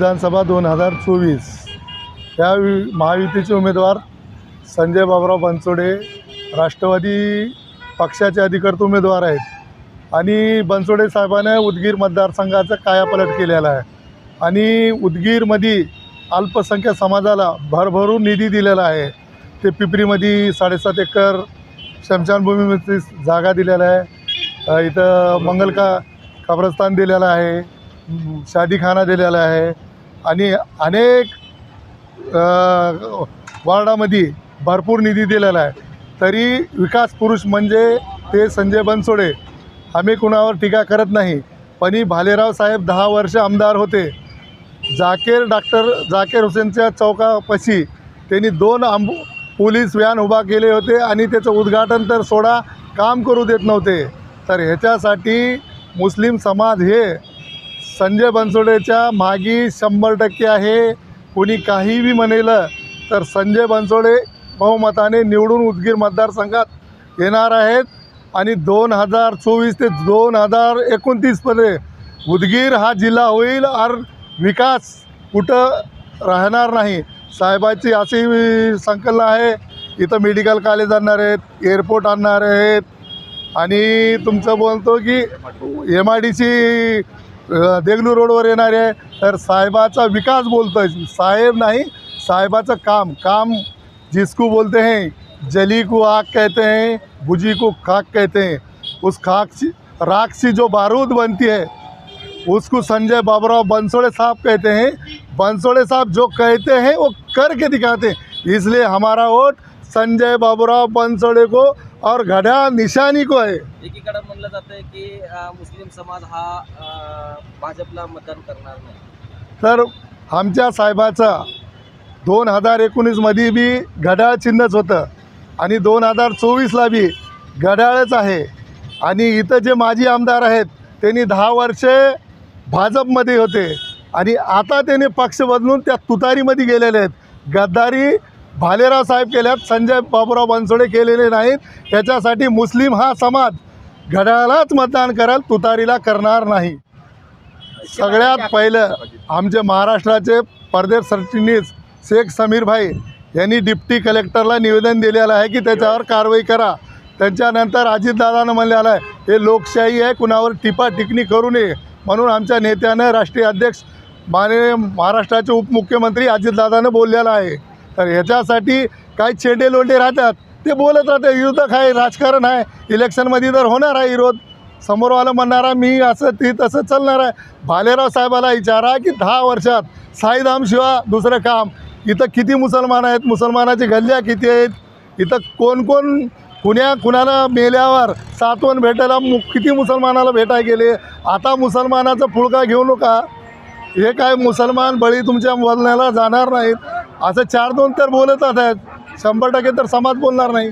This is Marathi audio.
विधानसभा दोन हजार चोवीस. या वि- महायुतीचे उमेदवार संजय बाबराव बनसोडे राष्ट्रवादी पक्षाचे अधिकृत उमेदवार आहेत. आणि बनसोडे साहेबाने उदगीर मतदारसंघाचा कायापलट केलेला आहे. आणि उदगीरमध्ये अल्पसंख्याक समाजाला भरभरून निधी दिलेला आहे. ते पिपरीमध्ये साडेसात एकर शमशानभूमीमध्ये जागा दिलेला आहे. इथं मंगल का कब्रस्तान दिलेलं आहे. शादीखाना दिलेला आहे. आणि अनेक वार्डामध्ये भरपूर निधी दिलेला आहे. तरी विकास पुरुष म्हणजे ते संजय बनसोडे. आम्ही कुणावर टीका करत नाही. पण भालेराव साहेब दहा वर्ष आमदार होते. जाकेर डॉक्टर जाकेर हुसेनच्या चौकापाशी त्यांनी दोन आंब पोलीस व्हॅन उभा केले होते आणि त्याचं उद्घाटन तर सोडा काम करू देत नव्हते. तर ह्याच्यासाठी मुस्लिम समाज हे संजय बनसोडेच्या मागी शंभर टक्के आहे. कोणी काही बी म्हणेलं तर संजय बनसोडे बहुमताने निवडून उदगीर मतदारसंघात येणार आहेत. आणि दोन हजार चोवीस ते दोन हजार एकोणतीसपर्यंत उदगीर हा जिल्हा होईल और विकास कुठं राहणार नाही. साहेबाची अशी संकल्पना आहे इथं मेडिकल कॉलेज आणणार आहेत एअरपोर्ट आणणार आहेत. आणि तुमचं बोलतो की M I D C Degloor रोडवर आहे तर साहेबाचा विकास बोलतो आहे साहेब नाही, साहेबाचं काम. काम जिसको बोलते हैं जली को आग कहते हैं भुजी को खाक कहते हैं. उस खाक से राख से जो बारूद बनती है, उसको संजय बाबूराव बंसोड़े साहब कहते हैं. बंसोड़े साहब जो कहते हैं, वो करके दिखाते हैं. इसलिए हमारा वोट संजय बाबूराव बंसोड़े को और घड्याळ निशानी को है। एकीकडे म्हणलं जातंय की अ, मुस्लिम समाज हा भाजपला मतदान करणार नाही. तर आमच्या साहेबाचा दोन हजार एकोणीसमध्ये बी घड्याळ चिन्हच होतं आणि दोन हजार चोवीसला बी घड्याळच आहे. आणि इथं जे माजी आमदार आहेत त्यांनी दहा वर्षे भाजपमध्ये होते. आणि आता त्यांनी पक्ष बदलून त्या तुतारीमध्ये गेलेले आहेत. गद्दारी भालेराव साहेब केल्यात संजय बाबूराव बनसोडे केलेले नाहीत. त्याच्यासाठी मुस्लिम हा समाज घड्याळालाच मतदान कराल तुतारीला करणार नाही. सगळ्यात पहिलं आमचे महाराष्ट्राचे परदेश सरचिटणीस शेख समीर भाई यांनी डिप्टी कलेक्टरला निवेदन दिलेलं आहे की त्याच्यावर कारवाई करा. त्यांच्यानंतर अजितदादानं म्हणलेलं आहे हे लोकशाही आहे कुणावर टिपा टिकणी करू नये. म्हणून आमच्या नेत्यानं राष्ट्रीय अध्यक्ष माननीय महाराष्ट्राचे उपमुख्यमंत्री अजितदादानं बोललेलं आहे. तर ह्याच्यासाठी काही चेंडे लोंडे राहतात. ते बोलत राहते विरोधक आहे राजकारण आहे? इलेक्शनमध्ये तर होणार आहे विरोध. समोरवाला म्हणणारा मी असं ती तसं चालणार आहे. भालेराव साहेबाला विचारा की दहा वर्षात साईधाम शिवा दुसरं काम. इथं किती मुसलमान आहेत? मुसलमानाची गल्ल्या किती आहेत? इथं कोण कोण कुण्या कुणाला मेल्यावर सातवण भेटायला मु किती मुसलमानाला भेटाय गेले? आता मुसलमानाचा फुळका घेऊ नका. हे काय मुसलमान बळी तुमच्या बोलण्याला जाणार नाहीत. असं चार दोन तर बोलतच आहेत. शंभर टक्के तर समाज बोलणार नाही.